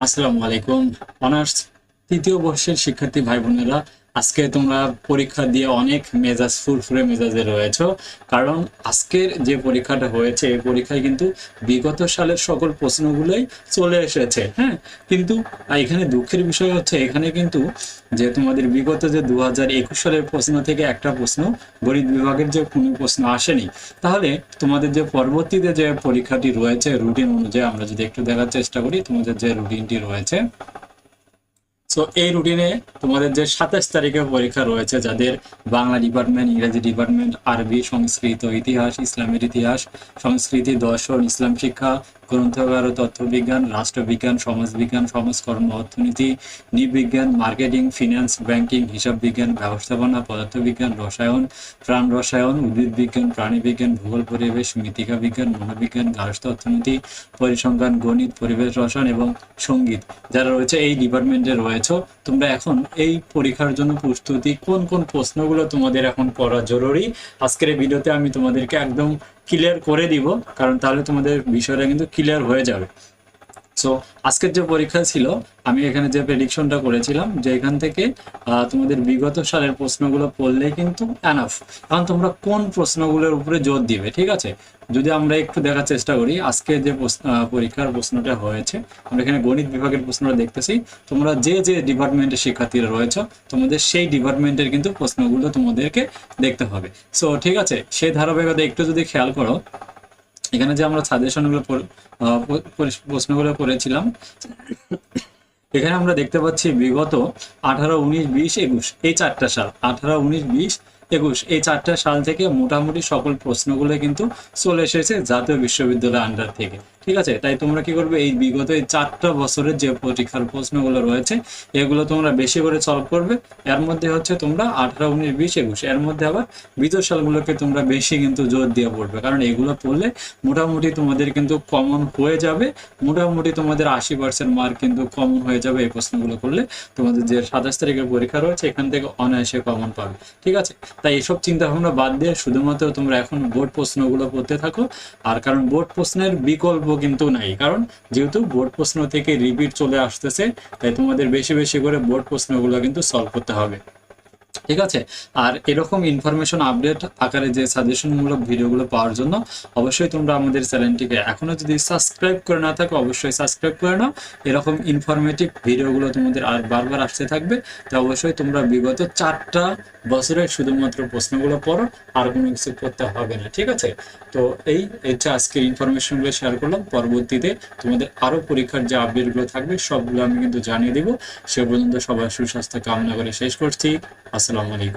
আসসালামু আলাইকুম। অনার্স তৃতীয় বর্ষের শিক্ষার্থী ভাই বোনেরা আজকে তোমরা পরীক্ষা দিয়ে অনেক মেজাজ, ফুরফুরে মেজাজে রয়েছো। কারণ আজকের যে পরীক্ষাটা হয়েছে, এই পরীক্ষায় কিন্তু বিগত সালের সকল প্রশ্নগুলোই চলে এসেছে হ্যাঁ? কিন্তু এখানে দুঃখের বিষয় হচ্ছে, এখানে কিন্তু যে তোমাদের বিগত যে দু হাজার একুশ সালের প্রশ্ন থেকে একটা প্রশ্ন, গণিত বিভাগের যে কোনো প্রশ্ন আসেনি। তাহলে তোমাদের যে পরবর্তীতে যে পরীক্ষাটি রয়েছে, রুটিন অনুযায়ী আমরা যদি একটু দেখার চেষ্টা করি, তোমাদের যে রুটিনটি রয়েছে সো এই রুটিনে তোমাদের যে সাতাশ তারিখে পরীক্ষা রয়েছে, যাদের বাংলা ডিপার্টমেন্ট ইংরেজি ডিপার্টমেন্ট আরবি, সংস্কৃত ইতিহাস, ইসলামের ইতিহাস, সংস্কৃতি, দর্শন, ইসলাম শিক্ষা গ্রন্থাগার ও তথ্যবিজ্ঞান রাষ্ট্রবিজ্ঞান, সমাজবিজ্ঞান, সমাজকর্ম, অর্থনীতি, নৃবিজ্ঞান, মার্কেটিং ফিনান্স ব্যাংকিং হিসাব বিজ্ঞান ব্যবস্থাপনা, পদার্থবিজ্ঞান, রসায়ন প্রাণ রসায়ন উদ্ভিদ বিজ্ঞান প্রাণী বিজ্ঞান ভূগোল, পরিবেশ মৃত্তিকা বিজ্ঞান মনোবিজ্ঞান গার্হস্থ অর্থনীতি, পরিসংখ্যান, গণিত, পরিবেশ রসায়ন এবং সংগীত যারা রয়েছে এই ডিপার্টমেন্টে রয়েছে। তোমরা এখন এই পরীক্ষার জন্য প্রস্তুতি, কোন কোন প্রশ্নগুলো তোমাদের এখন পড়া জরুরি? আজকের এই ভিডিওতে আমি তোমাদেরকে একদম ক্লিয়ার করে দিব, কারণ তাহলে তোমাদের বিষয়টা কিন্তু ক্লিয়ার হয়ে যাবে। সো আজকের যে পরীক্ষা ছিল, আমি এখানে যে প্রেডিকশনটা করেছিলাম, যে এখান থেকে তোমাদের বিগত সালের প্রশ্নগুলো পড়লে কিন্তু অ্যানাফ এখন তোমরা কোন প্রশ্নগুলোর উপরে জোর দিবে, ঠিক আছে? যদি আমরা একটু দেখার চেষ্টা করি, আজকে যে পরীক্ষার প্রশ্নটা হয়েছে, আমরা এখানে গণিত বিভাগের প্রশ্নটা দেখতেছি। তোমরা যে যে ডিপার্টমেন্টের শিক্ষার্থীরা রয়েছে, তোমাদের সেই ডিপার্টমেন্টের কিন্তু প্রশ্নগুলো তোমাদেরকে দেখতে হবে। সো ঠিক আছে? সেই ধারাবাহিকতা একটু যদি খেয়াল করো এখানে যে আমরা সাজেশনগুলো প্রশ্নগুলো করেছিলাম, এখানে আমরা দেখতে পাচ্ছি বিগত আঠারো, উনিশ, বিশ, একুশ। এই চারটা সাল, আঠারো, উনিশ, বিশ, একুশ। এই চারটা সাল থেকে মোটামুটি সকল প্রশ্নগুলো কিন্তু চলে এসেছে জাতীয় বিশ্ববিদ্যালয় আন্ডার থেকে। ঠিক আছে? তাই তোমরা কি করবে? এই বিগত এই চারটা বছরের যে পরীক্ষার প্রশ্নগুলো রয়েছে, এগুলো তোমরা বেশি করে সলভ করবে। এর মধ্যে হচ্ছে তোমরা আঠারো, উনিশ, বিশ, একুশ। এর মধ্যে আবার বিগত সালগুলোকে তোমরা বেশি কিন্তু জোর দিয়ে পড়বে। কারণ এগুলো পড়লে মোটামুটি তোমাদের কিন্তু কমন হয়ে যাবে। মোটামুটি তোমাদের আশি পার্সেন্ট মার্ক কিন্তু কমন হয়ে যাবে এই প্রশ্নগুলো করলে। তোমাদের যে সাতাশ তারিখের পরীক্ষা রয়েছে, এখান থেকে অনায়াসে কমন পাবে। ঠিক আছে? তাই এসব চিন্তা ভাবনা বাদ দিয়ে শুধুমাত্র তোমরা এখন বোর্ড প্রশ্নগুলো পড়তে থাকো। আর কারণ বোর্ড প্রশ্নের বিকল্প কিন্তু নাই। কারণ যেহেতু বোর্ড প্রশ্ন থেকে রিপিট চলে আসতেছে, তাই তোমাদের বেশি বেশি করে বোর্ড প্রশ্নগুলো কিন্তু সলভ করতে হবে। ঠিক আছে? আর এরকম ইনফরমেশন আপডেট আকারে যে সাজেশনমূলক ভিডিওগুলো পাওয়ার জন্য অবশ্যই তোমরা আমাদের চ্যানেলটিকে এখনও যদি সাবস্ক্রাইব করে না থাকো, অবশ্যই সাবস্ক্রাইব করে নাও। এরকম ইনফরমেটিভ ভিডিওগুলো তোমাদের আর বারবার আসতে থাকবে তো অবশ্যই তোমরা বিগত চারটা বছরের শুধুমাত্র প্রশ্নগুলো পড়ো, আর কোনো কিছু পড়তে হবে না, ঠিক আছে? তো এই হচ্ছে আজকের ইনফরমেশনগুলো শেয়ার করলাম, পরবর্তীতে তোমাদের আরও পরীক্ষার যে আপডেটগুলো থাকবে, সবগুলো আমি কিন্তু জানিয়ে দিব। সে পর্যন্ত সবার সুস্বাস্থ্য কামনা করে শেষ করছি। আসসালামু আলাইকুম